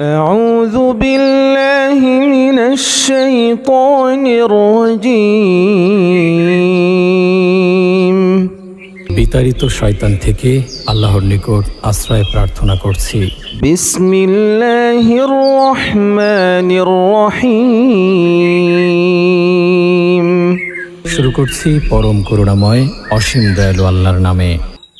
أعوذ بالله من الشيطان الرجيم বিতাড়িত শয়তান থেকে আল্লাহর নিকট আশ্রয় প্রার্থনা করছি بسم الله الرحمن الرحيم শুরু করছি পরম করুণাময় অসীম দয়ালু আল্লাহর নামে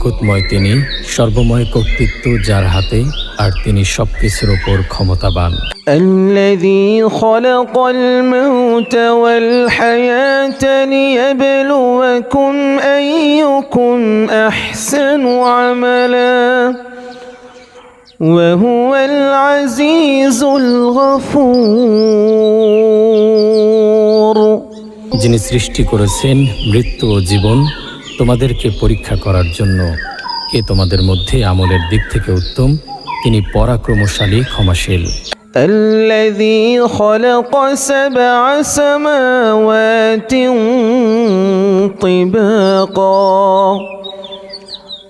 বরকতময় তিনি সর্বময় কর্তৃত্ব যার হাতে আর তিনি সবকিছুর ওপর ক্ষমতাবান الذي خلق الموت والحياة ليبلوكم أيكم أحسن عملا وهو العزيز الغفور যিনি সৃষ্টি করেছেন মৃত্যু ও জীবন তোমাদেরকে পরীক্ষা করার জন্য কে তোমাদের মধ্যে আমলের দিক থেকে উত্তম তিনি পরাক্রমশালী ক্ষমাশীল الذي خلق سبع سماوات طباقا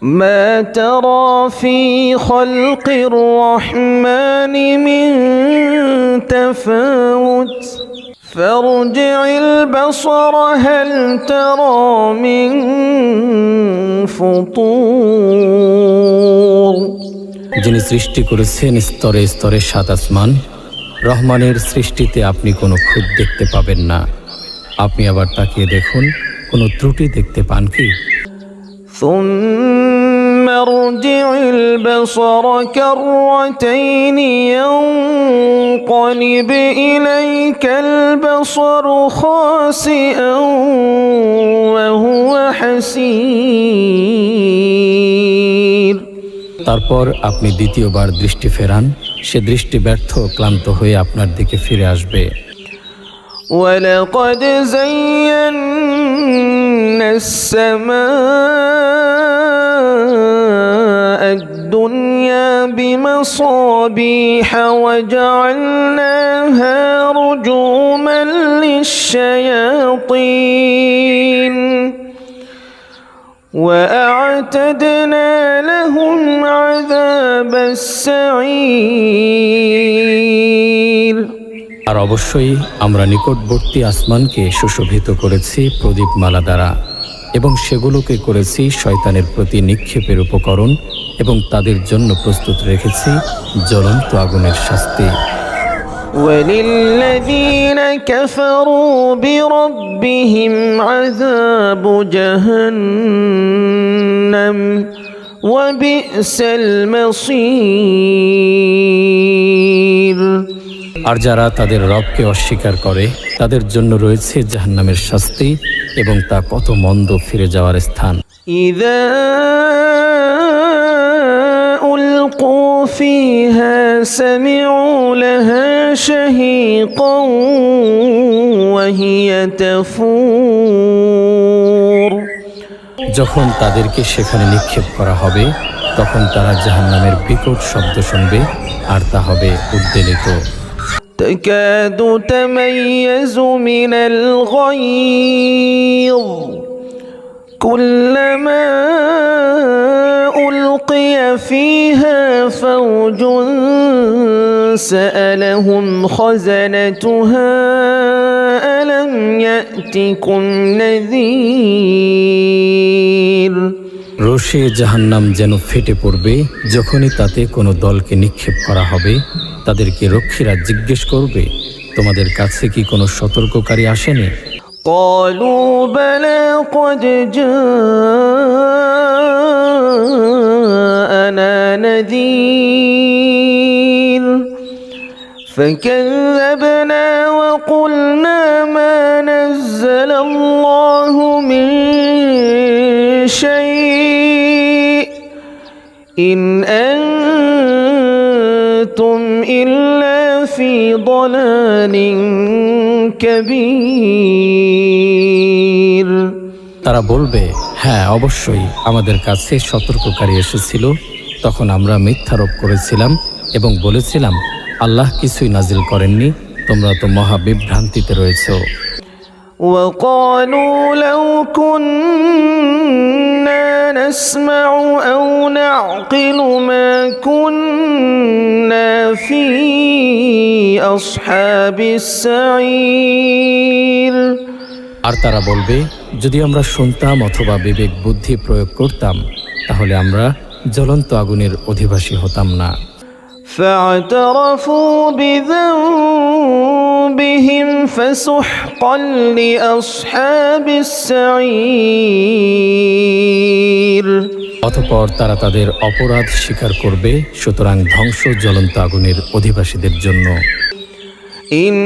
ما ترى في خلق الرحمن من تفاوت فارجع البصر هل ترى من فطور যিনি সৃষ্টি করেছেন স্তরে স্তরে সাত আসমান রহমানের সৃষ্টিতে আপনি কোনো খুদ দেখতে পাবেন না আপনি আবার তাকিয়ে দেখুন কোনো ত্রুটি দেখতে পান কি ثم ارجع البصر كرتين ينقلب إليك البصر خاسئا وهو حسير তারপর আপনি দ্বিতীয়বার দৃষ্টি ফেরান সে দৃষ্টি ব্যর্থ ও ক্লান্ত হয়ে আপনার দিকে ফিরে আসবে ولقد زينا السماء بمصابيح وجعلناها رجوما للشياطين وأعتدنا لهم عذاب السعير আর অবশ্যই আমরা নিকটবর্তী আসমানকে সুশোভিত করেছি প্রদীপমালা দ্বারা এবং সেগুলোকে করেছি শয়তানের প্রতি নিক্ষেপের উপকরণ এবং তাদের জন্য প্রস্তুত রেখেছি জ্বলন্ত আগুনের শাস্তি وللذين كفروا بربهم عذاب جهنم وبئس المصير আর যারা তাদের রবকে অস্বীকার করে তাদের জন্য রয়েছে জাহান্নামের শাস্তি এবং তা কত মন্দ ফিরে যাওয়ার স্থান إذا ألقوا فيها سمعوا لها شهيقا وهي تفور যখন তাদেরকে সেখানে নিক্ষেপ করা হবে তখন তারা জাহান্নামের বিকট শব্দ শুনবে আর তা হবে উদ্বেলিত تكاد تميز من الغيظ. كلما ألقي فيها فوج سألهم خزنتها ألم يأتكم نذير؟ রোষে জাহান্নাম যেন ফেটে পড়বে যখনই তাতে কোনো দলকে নিক্ষেপ করা হবে তাদেরকে রক্ষীরা জিজ্ঞেস করবে তোমাদের কাছে কি কোনো সতর্ককারী আসেনি قالوا بلى قد جاءنا نذير فكذبنا وقلنا ما نزل الله من شيء إن أنتم إلا في ضلال كبير তারা বলবে হ্যাঁ অবশ্যই আমাদের কাছে সতর্ককারী এসেছিল তখন আমরা মিথ্যারোপ করেছিলাম এবং বলেছিলাম আল্লাহ কিছুই নাজিল করেননি তোমরা তো মহা বিভ্রান্তিতে রয়েছো وقالوا لو كنا نسمع أو نعقل ما كنا في أصحاب السعير আর তারা বলবে যদি আমরা শুনতাম অথবা বিবেক বুদ্ধি প্রয়োগ করতাম তাহলে আমরা জ্বলন্ত আগুনের অধিবাসী হতাম না فاعترفوا بذنبهم فسحقا لأصحاب السعير অতপর তারা তাদের অপরাধ স্বীকার করবে সুতরাং ধ্বংস জ্বলন্ত আগুনের অধিবাসীদের জন্য إن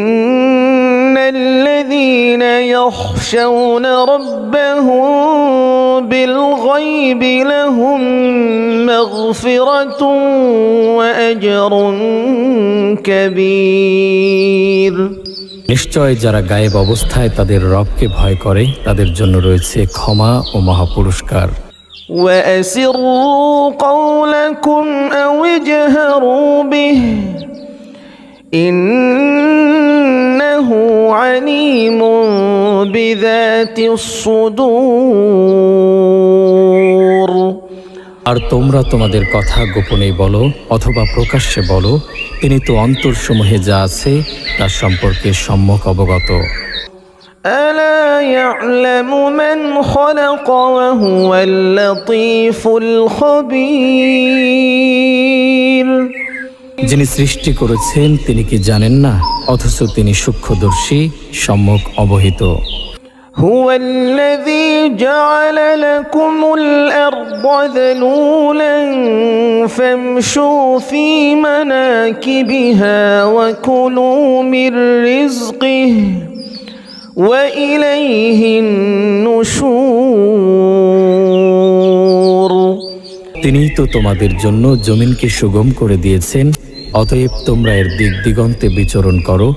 الذين يخشون ربهم بالغيب لهم مغفرة وأجر كبير নিশ্চয় যারা গায়েব অবস্থায় তাদের রবকে ভয় করে তাদের জন্য রয়েছে ক্ষমা ও মহাপুরস্কার وأسروا قولكم أو اجهروا به إنه بذات الصدور আর তোমরা তোমাদের কথা গোপনেই বলো অথবা প্রকাশ্যে বলো তিনি তো অন্তরসমূহে যা আছে তার সম্পর্কে সম্যক অবগত ألا يعلم من خلق وهو اللطيف الخبير যিনি সৃষ্টি করেছেন তিনি কি জানেন না অথচ তিনি সূক্ষ্মদর্শী সম্যক অবহিত هو الذي جعل لكم الأرض ذلولا فامشوا في مناكبها وكلوا من رزقه وإليه النشور তিনিই তো তোমাদের জন্য জমিনকে সুগম করে দিয়েছেন অতএব তোমরা এর দিক দিগন্তে বিচরণ করো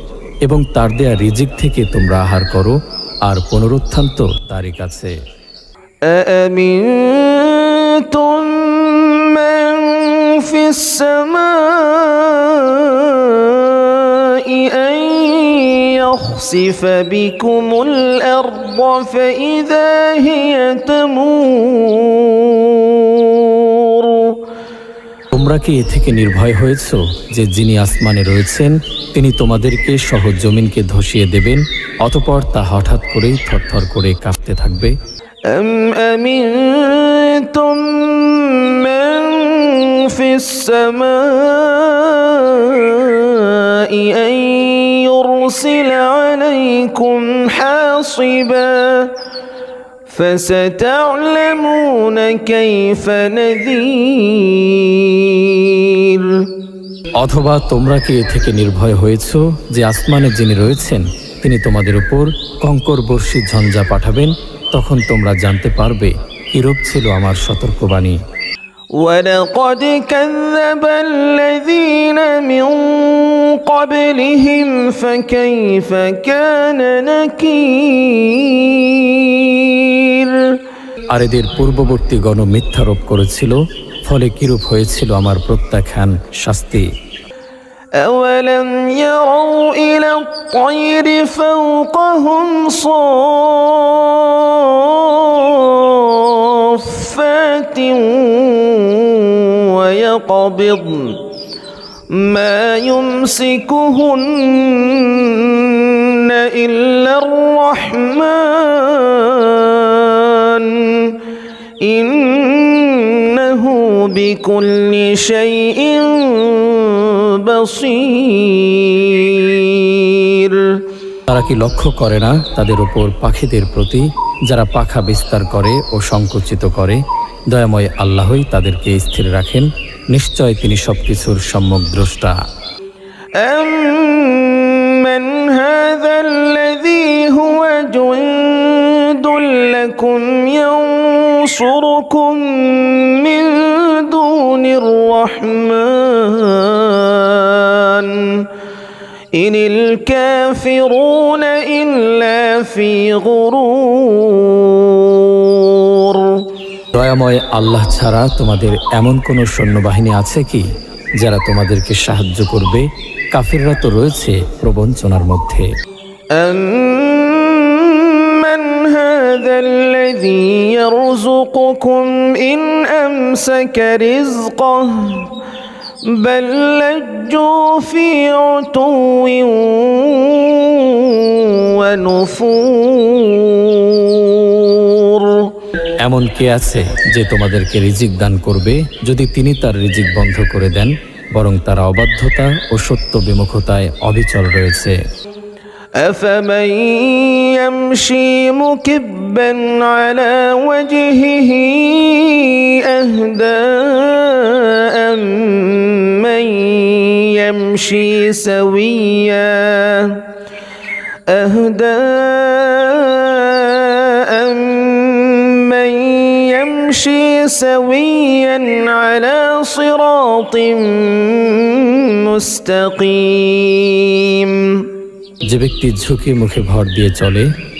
এবং তার দেয়া রিজিক থেকে তোমরা আহার করো আর পুনরুত্থান তো তারই কাছে أأمنتم من في السماء أن يخسف بكم الأرض فإذا هي تمور তোমরা কি এ থেকে নির্ভয় হয়েছ যে যিনি আসমানে রয়েছেন তিনি তোমাদেরকে সহ জমিনকে ধসিয়ে দেবেন অতপর তা হঠাৎ করেই থরথর করে কাঁপতে থাকবে أم أمنتم من في السماء أن يرسل عليكم حاصبا فستعلمون كيف نذير অথবা তোমরা কি এ থেকে নির্ভয় হয়েছ যে আসমানে যিনি রয়েছেন তিনি তোমাদের উপর কঙ্কর বর্ষী ঝঞ্ঝা পাঠাবেন তখন তোমরা জানতে পারবে কিরূপ ছিল আমার সতর্কবাণী ولقد كذب الذين من قبلهم فكيف كان نكير আর এদের পূর্ববর্তী গণ মিথ্যারোপ করেছিল ফলে কিরূপ হয়েছিল আমার প্রত্যাখ্যান শাস্তি أولم يروا إلى الطير فوقهم صافات ويقبضن ما يمسكهن إلا الرحمن. إنه بكل شيء بصير. তারা কি লক্ষ্য করে না তাদের উপর পাখিদের প্রতি যারা পাখা বিস্তার করে ও সংকুচিত করে দয়াময় আল্লাহই তাদেরকে স্থির রাখেন নিশ্চয় তিনি সবকিছুর সম্যক দ্রষ্টা أمن هذا الذي هو جند لكم ينصركم من دون الرحمن إن الكافرون إلا في غرور দয়াময় আল্লাহ ছাড়া তোমাদের এমন কোনো সৈন্যবাহিনী আছে কি যারা তোমাদেরকে সাহায্য করবে কাফিররা তো রয়েছে প্রবঞ্চনার মধ্যে أمن هذا الذي يرزقكم إن أمسك رزقه بل لجوا في عتو ونفور এমন কে আছে যে তোমাদেরকে রিজিক দান করবে যদি তিনি তার রিজিক বন্ধ করে দেন বরং তারা অবাধ্যতা ও সত্য বিমুখতায় অবিচল রয়েছে أفمن يمشي مكبا على وجهه أهدى أمن يمشي سويا أهدى أمن يمشي سويا على صراط مستقيم যে ব্যক্তি ঝুঁকি মুখে ভর দিয়ে চলে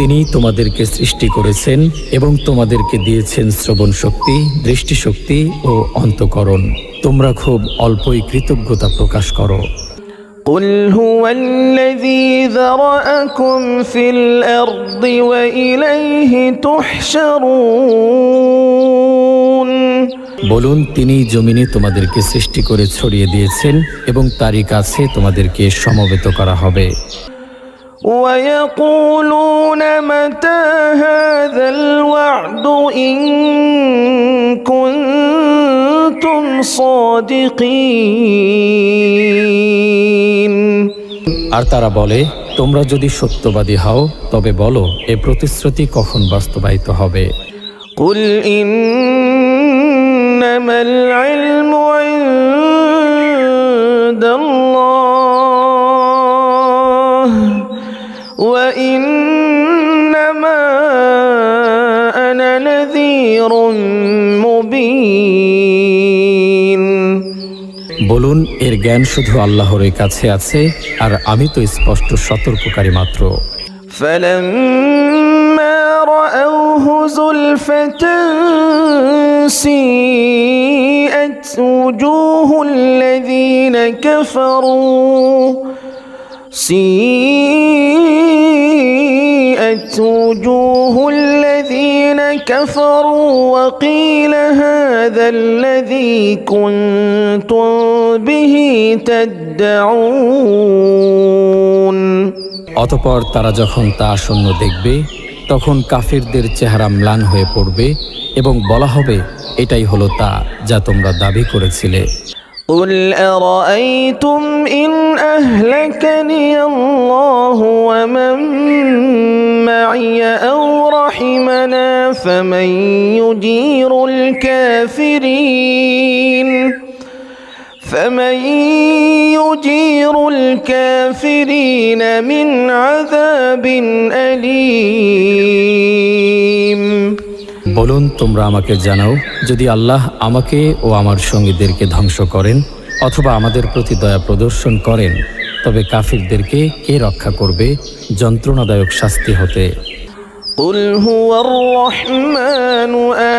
তিনি তোমাদেরকে সৃষ্টি করেছেন এবং তোমাদেরকে দিয়েছেন শ্রবণ শক্তি দৃষ্টিশক্তি ও অন্তকরণ তোমরা খুব অল্পই কৃতজ্ঞতা প্রকাশ করো قل هو الذي ذرأكم في الأرض وإليه تحشرون বলুন তিনি জমিনে তোমাদেরকে সৃষ্টি করে ছড়িয়ে দিয়েছেন এবং তারই কাছে তোমাদেরকে সমবেত করা হবে ويقولون متى هذا الوعد إن كنتم صادقين আর তারা বলে তোমরা যদি সত্যবাদী হও তবে বলো এ প্রতিশ্রুতি কখন বাস্তবায়িত হবে قل إنما العلم وإنما أنا نذير مبين বলুন এর জ্ঞান শুধু আল্লাহর কাছে আছে আর আমি তো স্পষ্ট সতর্ককারী মাত্র فلما رأوه زلفة سيئت وجوه الذين كفروا سيئت وجوه الذين كفروا وقيل هذا الذي كنتم به تدعون অতপর তারা যখন তা আসন্ন দেখবে তখন কাফিরদের চেহারা ম্লান হয়ে পড়বে এবং বলা হবে এটাই হলো তা যা তোমরা দাবি করেছিলে قل أرأيتم إن أهلكني الله ومن معي أو رحمنا فمن يجير الكافرين؟ فمن يجير الكافرين من عذاب أليم؟ বলুন তোমরা আমাকে জানাও যদি আল্লাহ আমাকে ও আমার সঙ্গীদেরকে ধ্বংস করেন অথবা আমাদের প্রতি দয়া প্রদর্শন করেন তবে কাফিরদেরকে কে রক্ষা করবে যন্ত্রণাদায়ক শাস্তি হতে قل هو الرحمن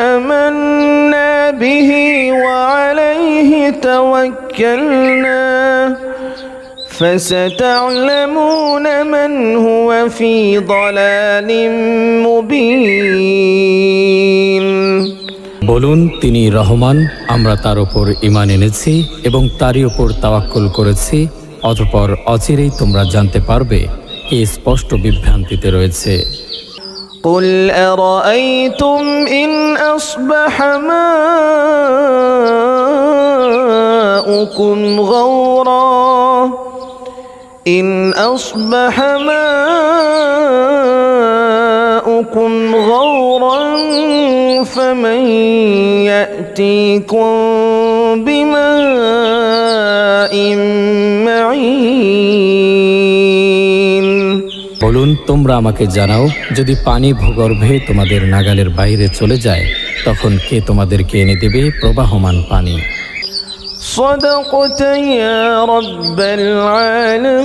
آمنا به وعليه توكلنا فستعلمون من هو في ضلال مبين বলুন তিনি রহমান আমরা তার উপর ইমান এনেছি এবং তারই উপর তাওয়াক্কুল করেছি অতপর অচিরেই তোমরা জানতে পারবে কে স্পষ্ট বিভ্রান্তিতে রয়েছে قل أرأيتم إن أصبح ماؤكم غورا إن أصبح ماؤكم غورا فمن يأتيكم بماء معين. বলুন, তোমরা আমাকে জানাও, যদি পানি ভূগর্ভে তোমাদের নাগালের বাইরে চলে যায়, তখন কে তোমাদেরকে এনে দেবে প্রবাহমান পানি? صدقت يا رب العالمين.